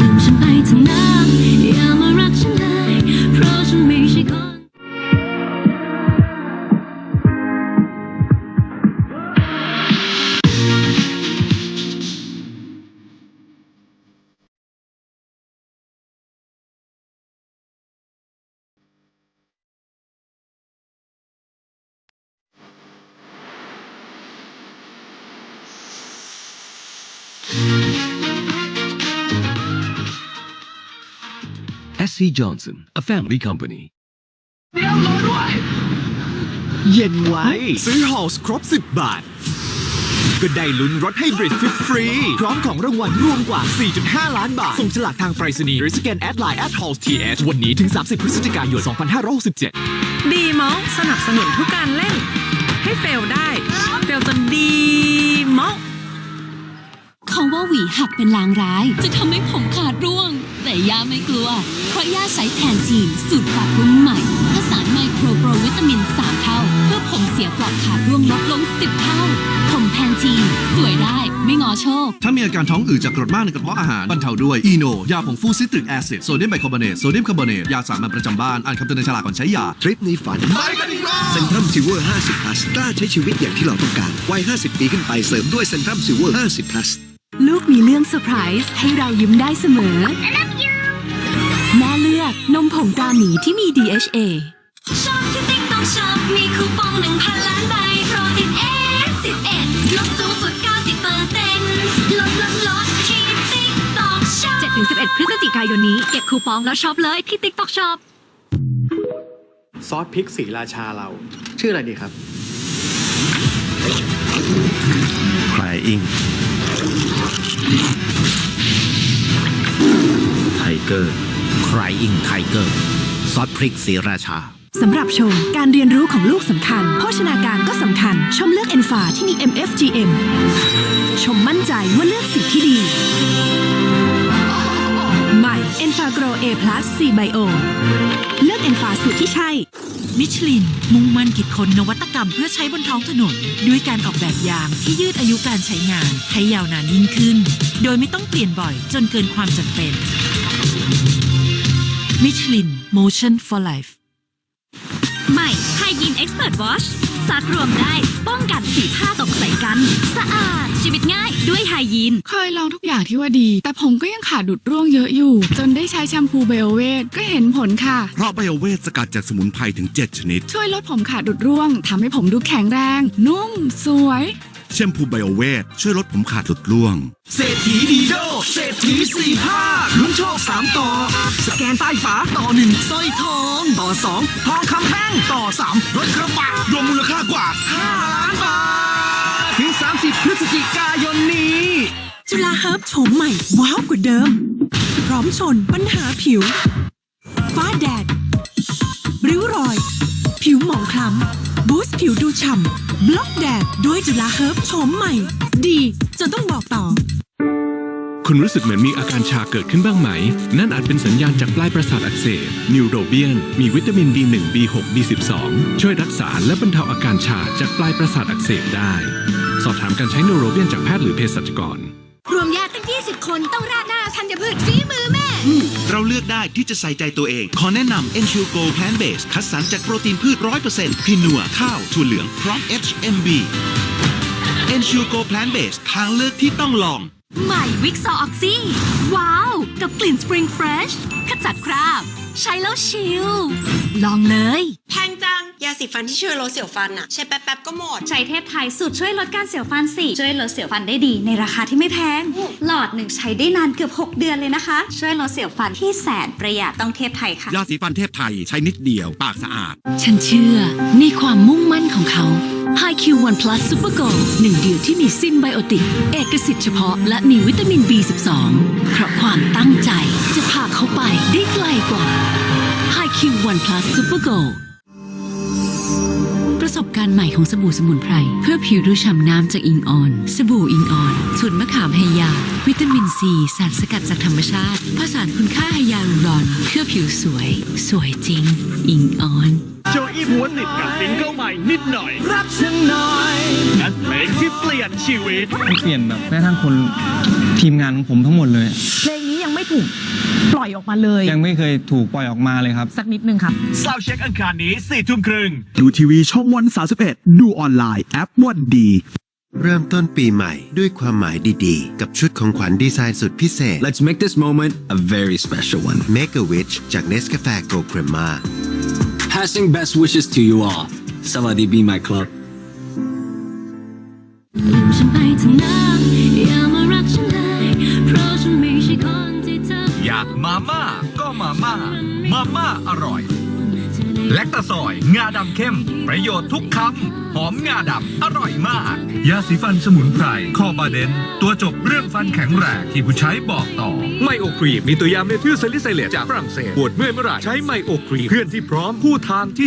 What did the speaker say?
ลืมฉันไปเถอะนะ SC Johnson, a family company. เย็นไว้ ซื้อฮอลส์ครบ 10 บาท ก็ได้ลุ้นรถให้บริดฟรีๆพร้อมของรางวัลรวมกว่า 4.5 ล้านบาท ส่งฉลากทางไปรษณีย์หรือสแกนแอดไลน์แอดฮอลส์ทีเอชวันนี้ถึง 30 พฤศจิกายน 2567 ดีมอลสนับสนุนทุกการเล่น ให้เฟลได้เฟลจนดี ว่าหวีหักเป็นลางร้าย จะทำให้ผมขาดร่วง แต่ย่าไม่กลัว เพราะย่าใช้แทนจีนสูตรปรับปรุงใหม่ผสานไมโครโปรวิตามิน 3 เท่า เพื่อผมเสียปลอกขาดร่วงลดลง 10 เท่า ผมแทนจีนสวยได้ไม่งอโชค ถ้ามีอาการท้องอืดจากกรดมากในกระเพาะอาหารบรรเทาด้วยอีโนยาผงฟูซิตริกแอซิดโซเดียมไบคาร์บอเนตโซเดียมคาร์บอเนตยาสามัญประจำบ้านอ่านคำเตือนในฉลากก่อนใช้ยาทริปนี้ฝันเซ็นทรัมซิลเวอร์50 plus กล้าใช้ชีวิตอย่างที่เราต้องการวัย50 ปีขึ้นไปเสริมด้วยเซ็นทรัมซิลเวอร์50 plus ลู กมีเรื่องเซอร์ไพรส์ให้เรายิ้มได้เสมอ แม่เลือกนมผงตราหมีที่มี DHA ชอบที่ติ๊กต้องชอบมีคูปองหนึ่งพันล้านใบโปรติดเอสสิบเอ็ดลดสูงสุด90เปอร์เซ็นต์ลดลดลดที่ติ๊กต้องชอบ7-11พฤศจิกายนนี้ เก็บคูปองแล้วช็อปเลยที่ TikTok Shop ซอสพริกสีราชาเรา ชื่ออะไรดีครับ Crying Tiger Crying Tiger ซอสพริกสีราชาสำหรับชม การเรียนรู้ของลูกสำคัญ โภชนาการก็สำคัญ ชมเลือกเอนฟาที่มี MFGM ชมมั่นใจว่าเลือกสิ่งที่ดี ใหม่ e n f a g r o w A Plus C Bio เลือกเอนฟาสูตรที่ใช่ มิชลิน มุ่งมั่นคิดค้นนวัตกรรมเพื่อใช้บนท้องถนน ด้วยการออกแบบยางที่ยืดอายุการใช้งาน ให้ยาวนานยิ่งขึ้น โดยไม่ต้องเปลี่ยนบ่อยจนเกินความจำเป็น มิชลิน Motion for Life ใหม่ไฮยีนเอ็กซ์เพรสวอชซักรวมได้ป้องกันสีผ้าตกใส่กัน สะอาด ชีวิตง่ายด้วยไฮยีนเคยลองทุกอย่างที่ว่าดี แต่ผมก็ยังขาดดุดร่วงเยอะอยู่ จนได้ใช้แชมพูเบลเวทก็เห็นผลค่ะ เพราะไบโอเวทสกัดจากสมุนไพรถึง 7 ชนิด ช่วยลดผมขาดดุดร่วงทำให้ผมดูแข็งแรง นุ่ม สวย แชมพูไบโอเวทช่วยลดผมขาดหลุดร่วง เศรษฐีดีโดเศรษฐีสี่ห้าลุ้นโชคสามต่อ สแกนใต้ฝาต่อหนึ่งสร้อยทอง ต่อสองทองคำแท่งต่อสามรถกระบะรวมมูลค่ากว่า5ล้านบาท ถึง 30 พฤศจิกายนนี้ จุฬาเฮิร์บโฉมใหม่ ว้าวกว่าเดิม พร้อมชนปัญหาผิว ฟ้าแดด ริ้วรอย ผิวหมองคล้ำบู สต์ผิวดูฉ่ำบล็อกแดดด้วยจุฬาเฮิร์บโฉมใหม่ ดีจนต้องบอกต่อ คุณรู้สึกเหมือนมีอาการชาเกิดขึ้นบ้างไหม นั่นอาจเป็นสัญญาณจากปลายประสาทอักเสบนิวโรเบียน มีวิตามิน B1 B6 B12 ช่วยรักษาและบรรเทาอาการชาจากปลายประสาทอักเสบได้ สอบถามการใช้นิวโรเบียนจากแพทย์หรือเภสัชกร รวมญาติตั้ง 20 คนต้องราดหน้าธัญพืชฝีมือแม่ เราเลือกได้ที่จะใส่ใจตัวเอง ขอแนะนำ Ensure Go Plant Based คัดสรรจากโปรตีนพืช 100%พินัวข้าวถั่วเหลืองพร้อม HMB Ensure Go Plant Based ทางเลือกที่ต้องลอง ใหม่วิกซอออกซี่ว้าว กับกลิ่นสปริงเฟรชขจัดคราบ ใช้แล้วชิล ลองเลย แพงจัง ยาสีฟันที่ช่วยลดเสียวฟันอะใช้แป๊บๆก็หมด ใช้เทพไทยสูตรช่วยลดการเสียวฟันสิช่วยลดเสียวฟันได้ดีในราคาที่ไม่แพง หลอดหนึ่งใช้ได้นานเกือบ 6 เดือนเลยนะคะ ช่วยลดเสียวฟันที่แสนประหยัดต้องเทพไทยค่ะ ยาสีฟันเทพไทยใช้นิดเดียวปากสะอาด ฉันเชื่อในความมุ่งมั่นของเขา High Q One Plus Super Go หนึ่งเดียวที่มีซินไบโอติก เอกสิทธิ์เฉพาะและมีวิตามิน B12 เพราะความตั้งใจจะพาเขาไปได้ไกลกว่า High Q One Plus Super Go ประส บการณ์ใหม่ของสบู่สมุนไพร เพื่อผิวดูฉ่ำน้ำจากอิงออน สบู่อิงออนสูตรมะขามไฮยา วิตามินซี สารสกัดจากธรรมชาติผสานคุณค่าไฮยาลูรอน เพื่อผิวสวย สวยจริง อิงออนโจอี้หัวติดกับซิงเกิลใหม่นิดหน่อย รักฉันหน่อยและเพลงที่เปลี่ยนชีวิตเปลี่ยนแบบแม้ทั้งคนทีมงานของผมทั้งหมดเลยเพลงนี้ยัง ไม่ไม่ถูกปล่อยออกมาเลย ยังไม่เคยถูกปล่อยออกมาเลยครับ สักนิดนึงครับซาวเช็คอังคารนี้สี่ทุ่มครึ่ง ดูทีวีช่องวัน 31 ดูออนไลน์แอปวันดี เริ่มต้นปีใหม่ด้วยความหมายดีๆ กับชุดของขวัญดีไซน์สุดพิเศษ Let's make this moment a very special one. Make a Wish จาก Nescafe Gold Crema Passing best wishes to you all. Savadi be my club. ฉั มาม่าก็มาม่า มาม่าอร่อย แลคตาซอย งาดำเข้ม ประโยชน์ทุกคำ หอมงาดำอร่อยมาก ยาสีฟันสมุนไพรคอบาเดน ตัวจบเรื่องฟันแข็งแรงที่ผู้ใช้บอกต่อ ไมโอครีมมีตัวยาเมทิลซาลิไซเลตจากฝรั่งเศสปวดเมื่อยเมื่อไหรใช้ไมโอครีมเพื่อนที่พร้อมผู้ทางที่